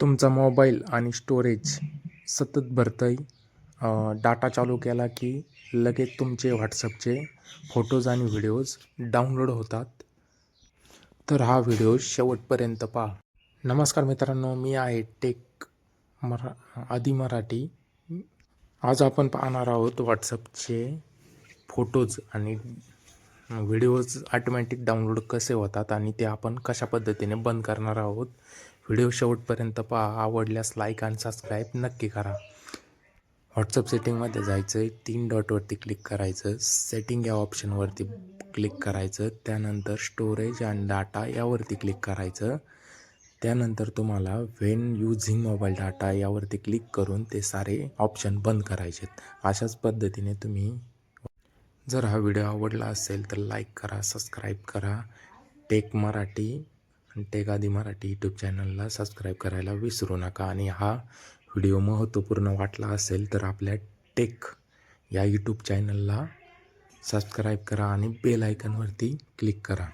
तुमचा मोबाईल आणि स्टोरेज सतत भरतंय. आहे डाटा चालू केला की लगेच तुमचे व्हॉट्सअपचे फोटोज आणि व्हिडिओज डाउनलोड होतात. तर हा व्हिडिओ शेवटपर्यंत पहा. नमस्कार मित्रांनो मी आहे टेक मरा आदि मराठी. आज आपण पाहणार आहोत व्हॉट्सअपचे फोटोज आणि व्हिडिओज ऑटोमॅटिक डाउनलोड कसे होतात आणि ते आपण कशा पद्धतीने बंद करणार आहोत? व्हिडिओ शेवटपर्यंत पहा. आवडल्यास लाईक आणि सबस्क्राईब नक्की करा. व्हॉट्सअप सेटिंगमध्ये जायचं आहे तीन डॉटवरती क्लिक करायचं. सेटिंग या ऑप्शनवरती क्लिक करायचं. त्यानंतर स्टोरेज अँड डाटा यावरती क्लिक करायचं. त्यानंतर तुम्हाला वेन युझिंग मोबाईल डाटा यावरती क्लिक करून ते सारे ऑप्शन बंद करायचे अशाच पद्धतीने तुम्ही जर हा व्हिडिओ आवडला असेल तर लाईक करा सबस्क्राईब करा. टेक मराठी आणि टेक आदी मराठी यूट्यूब चॅनलला सबस्क्राईब करायला विसरू नका. आणि हा व्हिडिओ महत्त्वपूर्ण वाटला असेल तर आपल्या टेक या यूट्यूब चॅनलला सबस्क्राईब करा आणि बेल आयकनवरती क्लिक करा.